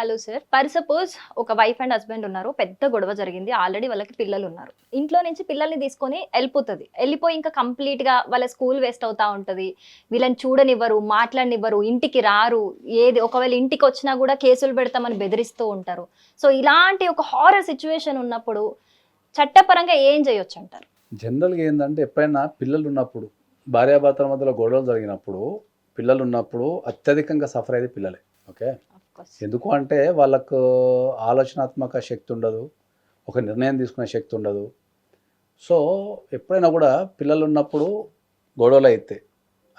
Hello sir. Per suppose ఒక wife and husband ఉన్నారు పెద్ద గొడవ జరిగింది ఆల్రెడీ వాళ్ళకి పిల్లలు ఉన్నారు ఇంట్లో నుంచి పిల్లల్ని తీసుకొని వెళ్ళిపోతుంది. వెళ్ళిపోయి ఇంకా కంప్లీట్గా వాళ్ళ స్కూల్ వేస్ట్ అవుతా ఉంటది. వీళ్ళని చూడనివ్వరు మాట్లాడనివ్వరు ఇంటికి రారు. ఏది ఒకవేళ ఇంటికి వచ్చినా కూడా కేసులు పెడతామని బెదిరిస్తూ ఉంటారు. సో ఇలాంటి ఒక హారర్ సిచ్యువేషన్ ఉన్నప్పుడు చట్టపరంగా ఏం చేయొచ్చు అంటారు జనరల్గా ఏంటంటే ఎప్పుడైనా పిల్లలు ఉన్నప్పుడు భార్యాభర్తల మధ్యలో గొడవలు జరిగినప్పుడు పిల్లలు ఉన్నప్పుడు అత్యధికంగా సఫర్ అయ్యేది పిల్లలే. ఓకే ఎందుకు అంటే వాళ్ళకు ఆలోచనాత్మక శక్తి ఉండదు ఒక నిర్ణయం తీసుకునే శక్తి ఉండదు. సో ఎప్పుడైనా కూడా పిల్లలు ఉన్నప్పుడు గొడవలు అయితే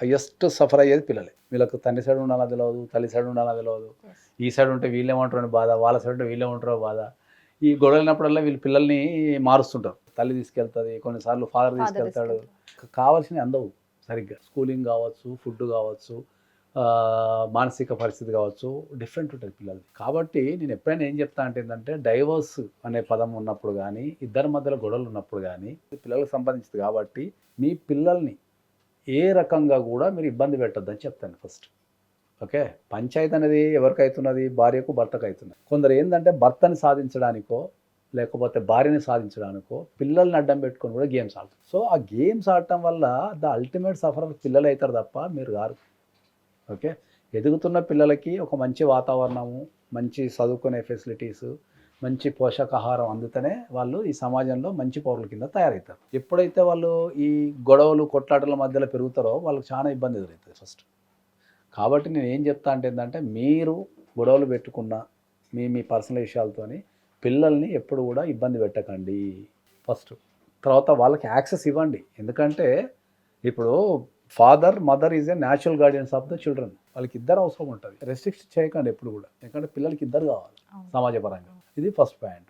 హయ్యెస్ట్ సఫర్ అయ్యేది పిల్లలే. వీళ్ళకు తండ్రి సైడ్ ఉండాలో తెలియదు తల్లి సైడ్ ఉండాలో తెలియదు. ఈ సైడ్ ఉంటే వీళ్ళేమంటారు అని బాధ వాళ్ళ సైడ్ ఉంటే వీళ్ళేమంటారో బాధ. ఈ గొడవలైనప్పుడల్లా వీళ్ళు పిల్లల్ని మారుస్తుంటారు. తల్లి తీసుకెళ్తుంది కొన్నిసార్లు ఫాదర్ తీసుకెళ్తాడు. కావాల్సినవి అందవు. సరిగ్గా స్కూలింగ్ కావచ్చు ఫుడ్ కావచ్చు మానసిక పరిస్థితి కావచ్చు డిఫరెంట్ ఉంటుంది పిల్లలది. కాబట్టి నేను ఎప్పుడైనా ఏం చెప్తా అంటే ఏంటంటే డైవర్స్ అనే పదం ఉన్నప్పుడు కానీ ఇద్దరి మధ్యలో గొడవలు ఉన్నప్పుడు కానీ పిల్లలకు సంబంధించింది కాబట్టి మీ పిల్లల్ని ఏ రకంగా కూడా మీరు ఇబ్బంది పెట్టొద్దని చెప్తాను ఫస్ట్ ఓకే? పంచాయతీ అనేది ఎవరికి అవుతున్నది భార్యకు భర్తకు అవుతున్నది కొందరు ఏంటంటే భర్తని సాధించడానికో లేకపోతే భార్యని సాధించడానికో పిల్లల్ని అడ్డం పెట్టుకొని కూడా గేమ్స్ ఆడతారు. సో ఆ గేమ్స్ ఆడటం వల్ల ద అల్టిమేట్ సఫర్ పిల్లలు అవుతారు తప్ప మీరు గారు ఓకే? ఎదుగుతున్న పిల్లలకి ఒక మంచి వాతావరణము మంచి చదువుకునే ఫెసిలిటీస్ మంచి పోషకాహారం అందుతనే వాళ్ళు ఈ సమాజంలో మంచి పౌరుల కింద తయారవుతారు. ఎప్పుడైతే వాళ్ళు ఈ గొడవలు కొట్లాటల మధ్యలో పెరుగుతారో వాళ్ళకి చాలా ఇబ్బంది ఎదురవుతుంది ఫస్ట్. కాబట్టి నేను ఏం చెప్తా అంటే ఏంటంటే మీరు గొడవలు పెట్టుకున్న మీ మీ పర్సనల్ విషయాలతోని పిల్లల్ని ఎప్పుడు కూడా ఇబ్బంది పెట్టకండి. ఫస్ట్. తర్వాత వాళ్ళకి యాక్సెస్ ఇవ్వండి. ఎందుకంటే ఇప్పుడు father mother is a natural guardians of the children వాళ్ళకి ఇద్దరు అవసరం ఉంటుంది. రెస్ట్రిక్ట్ చేయకండి ఎప్పుడు కూడా. ఎందుకంటే పిల్లలకి ఇద్దరు కావాలి. సమాజపరంగా. ఇది ఫస్ట్ పాయింట్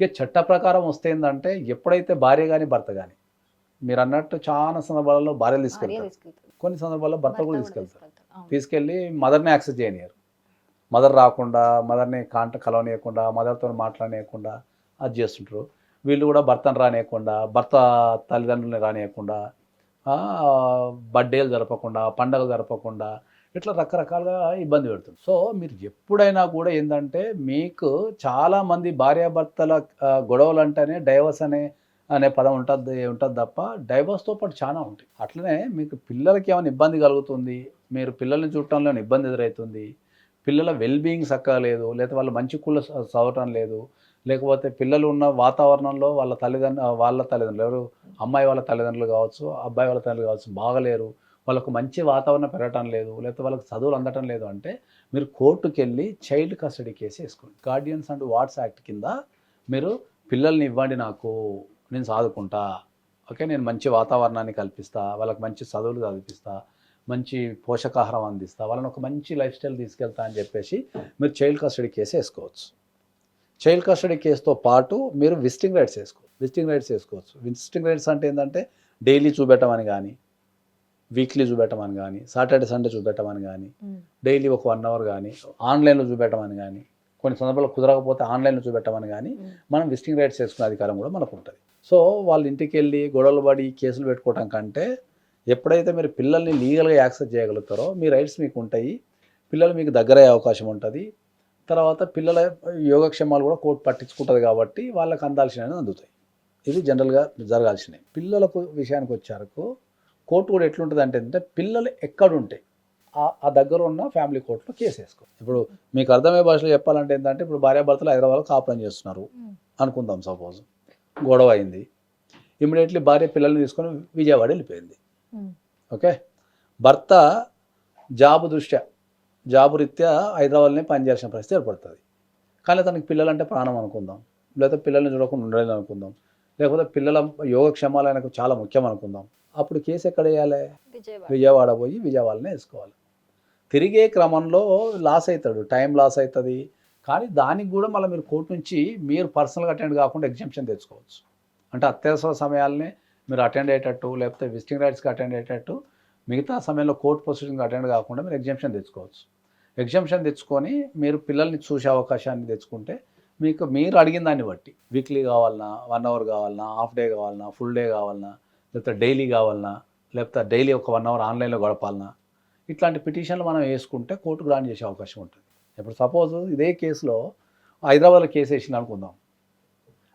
ఇక చట్ట ప్రకారం వస్తే ఏంటంటే ఎప్పుడైతే భార్య కానీ భర్త కానీ మీరు అన్నట్టు చాలా సందర్భాలలో భార్యలు భార్య తీసుకెళ్తారు. కొన్ని సందర్భాల్లో భర్త కూడా తీసుకెళ్తారు. తీసుకెళ్ళి మదర్ని యాక్సెస్ చేయనియరు. మదర్ రాకుండా మదర్ని కాంట కలవనీయకుండా మదర్తో మాట్లాడనీయకుండా అది చేస్తుంటారు. వీళ్ళు కూడా భర్తను రానియకుండా భర్త తల్లిదండ్రులని రానియకుండా బర్త్డేలు జరపకుండా పండగలు జరపకుండా ఇట్లా రకరకాలుగా ఇబ్బంది పెడుతుంది. సో మీరు ఎప్పుడైనా కూడా ఏంటంటే మీకు చాలామంది భార్యాభర్తల గొడవలు అంటేనే డైవర్స్ అనే అనే పదం ఉంటుంది ఉంటుంది తప్ప డైవర్స్తో పాటు చాలా ఉంటాయి. అట్లనే మీకు పిల్లలకి ఏమైనా ఇబ్బంది కలుగుతుంది? మీరు పిల్లల్ని చూడటంలో ఇబ్బంది ఎదురవుతుంది పిల్లల వెల్బీయింగ్ బీయింగ్ లేదు లేకపోతే వాళ్ళు మంచి కుల చదవటం లేదు లేకపోతే పిల్లలు ఉన్న వాతావరణంలో వాళ్ళ తల్లిదండ్రులు వాళ్ళ తల్లిదండ్రులు ఎవరు అమ్మాయి వాళ్ళ తల్లిదండ్రులు కావచ్చు అబ్బాయి వాళ్ళ తల్లిదండ్రులు కావచ్చు బాగలేరు వాళ్ళకు మంచి వాతావరణం పెరగటం లేదు లేకపోతే వాళ్ళకి చదువులు అందటం లేదు అంటే మీరు కోర్టుకు వెళ్ళి చైల్డ్ కస్టడీ కేసు వేసుకోండి. గార్డియన్స్ అండ్ వాట్స్ యాక్ట్ కింద మీరు పిల్లల్ని ఇవ్వండి నాకు నేను సాదుకుంటా ఓకే నేను మంచి వాతావరణాన్ని కల్పిస్తా వాళ్ళకి మంచి చదువులు చదివిస్తా మంచి పోషకాహారం అందిస్తా వాళ్ళని ఒక మంచి లైఫ్ స్టైల్ తీసుకెళ్తా అని చెప్పేసి మీరు చైల్డ్ కస్టడీ కేసు వేసుకోవచ్చు. చైల్డ్ కస్టడీ కేసుతో పాటు మీరు విజిటింగ్ రైట్స్ వేసుకోవచ్చు విజిటింగ్ రైట్స్ వేసుకోవచ్చు విజిటింగ్ రైట్స్ అంటే ఏంటంటే డైలీ చూపెట్టమని కానీ వీక్లీ చూపెట్టమని కానీ సాటర్డే సండే చూపెట్టమని కానీ. డైలీ ఒక వన్ అవర్ కానీ ఆన్లైన్లో చూపెట్టమని కానీ కొన్ని సందర్భాల్లో కుదరకపోతే ఆన్లైన్లో చూపెట్టమని కానీ. మనం విజిటింగ్ రైట్స్ చేసుకునే అధికారం కూడా మనకు ఉంటుంది సో వాళ్ళ ఇంటికి వెళ్ళి గొడవలు పడి కేసులు పెట్టుకోవటం కంటే ఎప్పుడైతే మీరు పిల్లల్ని లీగల్గా యాక్సెస్ చేయగలుగుతారో మీ రైట్స్ మీకు ఉంటాయి పిల్లలు మీకు దగ్గర అవకాశం ఉంటుంది తర్వాత పిల్లల యోగక్షేమాలు కూడా కోర్టు పట్టించుకుంటుంది కాబట్టి వాళ్ళకి అందాల్సినవి అందుతాయి. ఇది జనరల్గా జరగాల్సినవి. పిల్లలకు విషయానికి వచ్చారకు కోర్టు కూడా ఎట్లుంటుంది అంటే ఏంటంటే పిల్లలు ఎక్కడుంటే ఆ- ఆ దగ్గర ఉన్న ఫ్యామిలీ కోర్టులో కేసు వేసుకో ఇప్పుడు మీకు అర్థమయ్యే భాషలో చెప్పాలంటే ఏంటంటే ఇప్పుడు భార్యాభర్తలు హైదరాబాద్లో కాపురం చేస్తున్నారు. అనుకుందాం సపోజ్. గొడవ అయింది. ఇమీడియట్లీ భార్య పిల్లల్ని తీసుకొని విజయవాడ వెళ్ళిపోయింది. ఓకే? భర్త జాబు దృష్ట్యా జాబు రీత్యా హైదరాబాద్లోనే పనిచేయాల్సిన పరిస్థితి ఏర్పడుతుంది. కానీ తనకి పిల్లలంటే ప్రాణం అనుకుందాం. లేకపోతే పిల్లల్ని చూడకుండా ఉండలేదు అనుకుందాం. లేకపోతే పిల్లల యోగక్షేమాలు ఆయనకు చాలా ముఖ్యం అనుకుందాం. అప్పుడు కేసు ఎక్కడ వేయాలి విజయవాడ పోయి విజయవాడనే వేసుకోవాలి. తిరిగే క్రమంలో లాస్ అవుతాడు. టైం లాస్ అవుతుంది. కానీ దానికి కూడా మళ్ళీ మీరు కోర్టు నుంచి మీరు పర్సనల్గా అటెండ్ కాకుండా ఎగ్జామ్షన్ తెచ్చుకోవచ్చు. అంటే అత్యవసర సమయాల్ని మీరు అటెండ్ అయ్యేటట్టు లేకపోతే విజిటింగ్ రైట్స్కి అటెండ్ అయ్యేటట్టు మిగతా సమయంలో కోర్టు ప్రొసీడింగ్ అటెండ్ కాకుండా మీరు ఎగ్జామ్షన్ తెచ్చుకోవచ్చు. ఎగ్జామ్షన్ తెచ్చుకొని మీరు పిల్లల్ని చూసే అవకాశాన్ని తెచ్చుకుంటే మీకు మీరు అడిగిన దాన్ని బట్టి వీక్లీ కావాలన్నా వన్ అవర్ కావాలన్నా హాఫ్ డే కావాలన్నా ఫుల్ డే కావాలన్నా లేకపోతే డైలీ కావాలన్నా లేకపోతే డైలీ ఒక వన్ అవర్ ఆన్లైన్లో గడపాలన్నా ఇట్లాంటి పిటిషన్లు మనం వేసుకుంటే కోర్టు గ్రాంట్ చేసే అవకాశం ఉంటుంది. ఇప్పుడు సపోజ్ ఇదే కేసులో హైదరాబాద్లో కేసు వేసింది అనుకుందాం.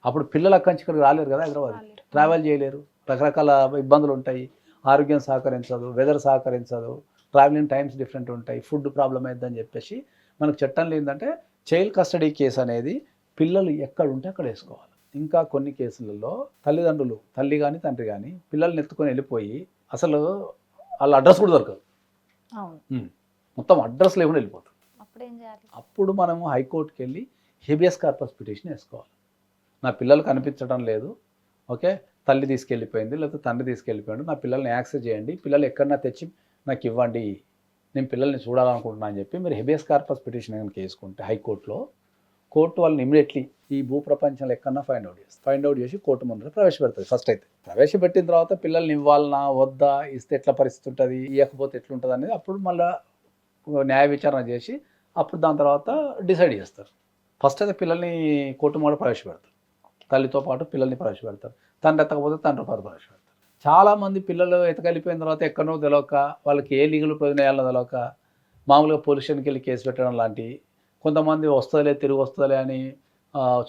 అప్పుడు పిల్లలు అక్కడి నుంచి ఇక్కడికి రాలేరు కదా హైదరాబాద్ ట్రావెల్ చేయలేరు. రకరకాల ఇబ్బందులు ఉంటాయి. ఆరోగ్యం సహకరించదు వెదర్ సహకరించదు ట్రావెలింగ్ టైమ్స్ డిఫరెంట్ ఉంటాయి ఫుడ్ ప్రాబ్లం అయిద్దని చెప్పేసి మనకు చట్టంలో ఏంటంటే చైల్డ్ కస్టడీ కేసు అనేది పిల్లలు ఎక్కడ ఉంటే అక్కడ వేసుకోవాలి. ఇంకా కొన్ని కేసులలో తల్లిదండ్రులు తల్లి కానీ తండ్రి కానీ పిల్లల్ని ఎత్తుకొని వెళ్ళిపోయి అసలు వాళ్ళ అడ్రస్ కూడా దొరకదు. మొత్తం అడ్రస్ లేకుండా వెళ్ళిపోతుంది అప్పుడు ఏం చేయాలి? అప్పుడు మనము హైకోర్టుకి వెళ్ళి హెబియస్ కార్పస్ పిటిషన్ వేసుకోవాలి. నా పిల్లలు కనిపించడం లేదు. ఓకే? తల్లి తీసుకెళ్ళిపోయింది లేకపోతే తండ్రి తీసుకెళ్ళిపోయింది నా పిల్లల్ని యాక్సెస్ చేయండి. పిల్లలు ఎక్కడన్నా తెచ్చి నాకు ఇవ్వండి నేను పిల్లల్ని చూడాలనుకుంటున్నా అని చెప్పి మీరు హెబియస్ కార్పస్ పిటిషన్ కనుక వేసుకుంటే హైకోర్టులో కోర్టు వాళ్ళని ఇమీడియట్లీ ఈ భూ ప్రపంచంలో ఎక్కడన్నా ఫైండ్ అవుట్ చేస్తుంది. ఫైండ్ అవుట్ చేసి కోర్టు ముందర ప్రవేశపెడుతుంది ఫస్ట్ అయితే ప్రవేశపెట్టిన తర్వాత పిల్లల్ని ఇవ్వాలనా వద్దా ఇస్తే ఎట్లా పరిస్థితి ఉంటుంది ఇవ్వకపోతే ఎట్లుంటుంది అనేది అప్పుడు మళ్ళీ న్యాయ విచారణ చేసి అప్పుడు దాని తర్వాత డిసైడ్ చేస్తారు. ఫస్ట్ అయితే పిల్లల్ని కోర్టు ముందు ప్రవేశపెడతారు. తల్లితో పాటు పిల్లల్ని ప్రవేశపెడతారు. తండ్రి ఎత్తకపోతే తండ్రి పాటు ప్రవేశపెడతారు. చాలామంది పిల్లలు ఎతకెళ్ళిపోయిన తర్వాత ఎక్కడో తెలియక వాళ్ళకి ఏ లీగల్ ప్రయోజనం వేయాలో తెలియక మామూలుగా పొల్యూషన్కి వెళ్ళి కేసు పెట్టడం లాంటివి. కొంతమంది వస్తుందిలే తిరిగి వస్తుందిలే అని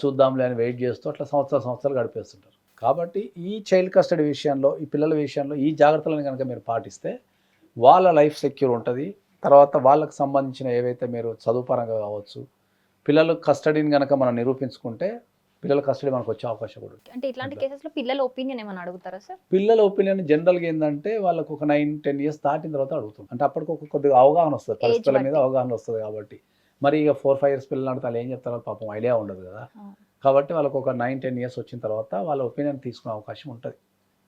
చూద్దాంలే అని వెయిట్ చేస్తూ అట్లా సంవత్సరాలు సంవత్సరాలు గడిపేస్తుంటారు. కాబట్టి ఈ చైల్డ్ కస్టడీ విషయంలో ఈ పిల్లల విషయంలో ఈ జాగ్రత్తలను కనుక మీరు పాటిస్తే వాళ్ళ లైఫ్ సెక్యూర్ ఉంటుంది. తర్వాత వాళ్ళకు సంబంధించిన ఏవైతే మీరు చదువుపరంగా కావచ్చు పిల్లలు కస్టడీని కనుక మనం నిరూపించుకుంటే పిల్లల కస్టడీ మనకు వచ్చే అవకాశం కూడా అంటే ఇట్లాంటి కేసెస్లో పిల్లల ఒపీనియన్ ఏమైనా అడుగుతారా సార్ పిల్లల ఒపీనియన్ జనరల్గా ఏంటంటే వాళ్ళకు ఒక నైన్ టెన్ ఇయర్స్ దాటిన తర్వాత అడుగుతుంది. అంటే అప్పటికి ఒక కొద్దిగా అవగాహన వస్తుంది. పరిస్థితుల మీద. అవగాహన వస్తుంది కాబట్టి. మరి ఇక ఫోర్ ఫైవ్ ఇయర్స్ పిల్లలు అడితే వాళ్ళు ఏం చెప్తారో పాపం ఐడియా ఉండదు కదా. కాబట్టి వాళ్ళకు ఒక నైన్ టెన్ ఇయర్స్ వచ్చిన తర్వాత వాళ్ళ ఒపీనియన్ తీసుకునే అవకాశం ఉంటుంది.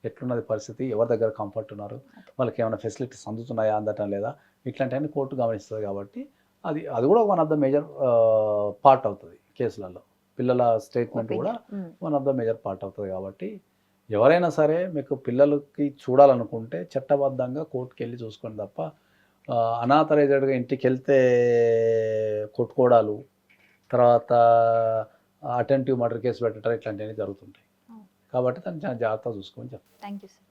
ఎట్లున్నది పరిస్థితి? ఎవరి దగ్గర కంఫర్ట్ ఉన్నారు? వాళ్ళకి ఏమైనా ఫెసిలిటీస్ అందుతున్నాయా అందటం లేదా? ఇట్లాంటివన్నీ కోర్టు గమనిస్తుంది కాబట్టి అది అది కూడా one of the major part అవుతుంది కేసులలో. పిల్లల స్టేట్మెంట్ కూడా. One of the major part అవుతుంది కాబట్టి ఎవరైనా సరే మీకు పిల్లలకి చూడాలనుకుంటే చట్టబద్ధంగా కోర్టుకి వెళ్ళి చూసుకోండి తప్ప అనాథరైజ్డ్గా ఇంటికి వెళ్తే కొట్టుకోవడాలు తర్వాత అటెంటివ్ మర్డర్ కేసు పెట్టడం ఇట్లాంటివన్నీ జరుగుతుంటాయి అవును. కాబట్టి దాన్ని చాలా జాగ్రత్తగా చూసుకోమని చెప్తాను థ్యాంక్ యూ సార్